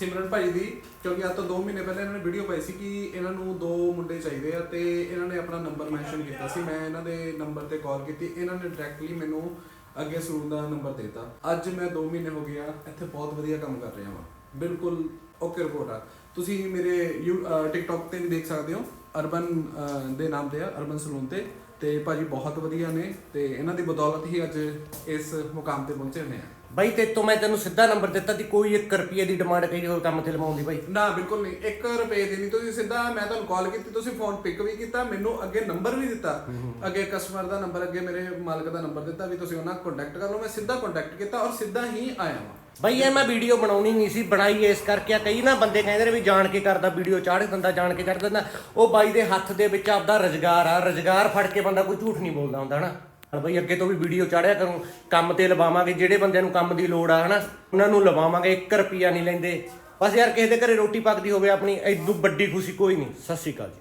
ਸਿਮਰਨ ਭਾਈ ਦੀ, ਕਿਉਂਕਿ ਅੱਜ ਤੋਂ 2 ਮਹੀਨੇ ਪਹਿਲਾਂ ਇਹਨਾਂ ਨੇ ਵੀਡੀਓ ਪਾਈ ਸੀ ਕਿ ਇਹਨਾਂ ਨੂੰ ਦੋ ਮੁੰਡੇ ਚਾਹੀਦੇ ਆ ਤੇ ਇਹਨਾਂ ਨੇ ਆਪਣਾ ਨੰਬਰ ਮੈਂਸ਼ਨ ਕੀਤਾ ਸੀ। ਮੈਂ ਇਹਨਾਂ ਦੇ ਨੰਬਰ ਤੇ ਕਾਲ ਕੀਤੀ, ਇਹਨਾਂ ਨੇ ਡਾਇਰੈਕਟਲੀ ਮੈਨੂੰ ਅੱਗੇ ਸਲੂਨ ਦਾ ਨੰਬਰ ਦਿੱਤਾ। ਅੱਜ ਮੈਂ 2 ਮਹੀਨੇ ਹੋ ਗਿਆ ਇੱਥੇ ਬਹੁਤ ਵਧੀਆ ਕੰਮ ਕਰ ਰਿਹਾ ਹਾਂ ਬਿਲਕੁਲ ਓਕੇ ਰਿਪੋਰਟ ਆ ਤੁਸੀਂ ਮੇਰੇ ਟਿਕਟੌਕ ਤੇ ਵੀ ਦੇਖ ਸਕਦੇ ਹੋ। ਅਰਬਨ ਦੇ ਨਾਮ ਤੇ ਆ ਅਰਬਨ ਸਲੂਨ ਤੇ। ਤੇ ਭਾਜੀ ਬਹੁਤ ਵਧੀਆ ਨੇ ਤੇ ਇਹਨਾਂ ਦੀ ਬਦੌਲਤ ਹੀ ਅੱਜ ਇਸ ਮੁਕਾਮ ਤੇ ਪਹੁੰਚੇ ਹੋਏ ਆ। ਬਾਈ ਤੇ ਤੋਂ ਮੈਂ ਤੈਨੂੰ ਸਿੱਧਾ ਨੰਬਰ ਦਿੱਤਾ ਦੀ ਕੋਈ 1 ਰੁਪਏ ਦੀ ਡਿਮਾਂਡ ਕਰੀ ਹੋਰ ਕੰਮ ਤੇ ਲਵਾਉਂਦੀ ਬਾਈ। ਨਾ ਬਿਲਕੁਲ ਨਹੀਂ। 1 ਰੁਪਏ ਦੀ ਨਹੀਂ। ਤੁਸੀਂ ਸਿੱਧਾ ਮੈਂ ਤੁਹਾਨੂੰ ਕਾਲ ਕੀਤੀ ਤੁਸੀਂ ਫੋਨ ਪਿਕ ਵੀ ਕੀਤਾ ਮੈਨੂੰ ਅੱਗੇ ਨੰਬਰ ਵੀ ਦਿੱਤਾ। ਅੱਗੇ ਕਸਟਮਰ ਦਾ ਨੰਬਰ ਅੱਗੇ ਮੇਰੇ ਮਾਲਕ ਦਾ ਨੰਬਰ ਦਿੱਤਾ ਵੀ ਤੁਸੀਂ ਉਹਨਾਂ ਨਾਲ ਕੰਟੈਕਟ ਕਰ ਲਓ। ਮੈਂ ਸਿੱਧਾ ਕੰਟੈਕਟ ਕੀਤਾ ਔਰ ਸਿੱਧਾ ਹੀ ਆਇਆ ਹਾਂ ਬਾਈ ਇਹ ਮੈਂ ਵੀਡੀਓ ਬਣਾਉਣੀ ਨਹੀਂ ਸੀ, ਬਣਾਈ ਇਸ ਕਰਕੇ ਆ। ਕਈ ਨਾ ਬੰਦੇ ਕਹਿੰਦੇ ਨੇ ਵੀ ਜਾਣ ਕੇ ਕਰਦਾ, ਵੀਡੀਓ ਚਾੜ ਦਿੰਦਾ, ਜਾਣ ਕੇ ਚੜ ਦਿੰਦਾ। ਉਹ ਬਾਈ ਦੇ ਹੱਥ ਦੇ ਵਿੱਚ ਆਪਦਾ ਰੁਜ਼ਗਾਰ ਆ, ਰੁਜ਼ਗਾਰ ਫੜ ਕੇ ਬੰਦਾ ਕੋਈ ਝੂਠ ਨਹੀਂ ਬੋਲਦਾ ਹੁੰਦਾ, ਹਨਾ? ਨਾਲ ਬਾਈ ਅੱਗੇ ਤੋਂ ਵੀ ਵੀਡੀਓ ਚਾੜਿਆ ਕਰੂੰ, ਕੰਮ ਤੇ ਲਵਾਵਾਂਗੇ, ਜਿਹੜੇ ਬੰਦਿਆਂ ਨੂੰ ਕੰਮ ਦੀ ਲੋੜ ਆ, ਹਨਾ? ਉਹਨਾਂ ਨੂੰ ਲਵਾਵਾਂਗੇ 1 ਰੁਪਿਆ ਨਹੀਂ ਲੈਂਦੇ। ਬਸ ਯਾਰ ਕਿਸੇ ਦੇ ਘਰੇ ਰੋਟੀ ਪੱਕਦੀ ਹੋਵੇ ਆਪਣੀ ਐਦੂ ਵੱਡੀ ਖੁਸ਼ੀ ਕੋਈ ਨਹੀਂ। ਸਤਿ ਸ਼੍ਰੀ ਅਕਾਲ ਜੀ।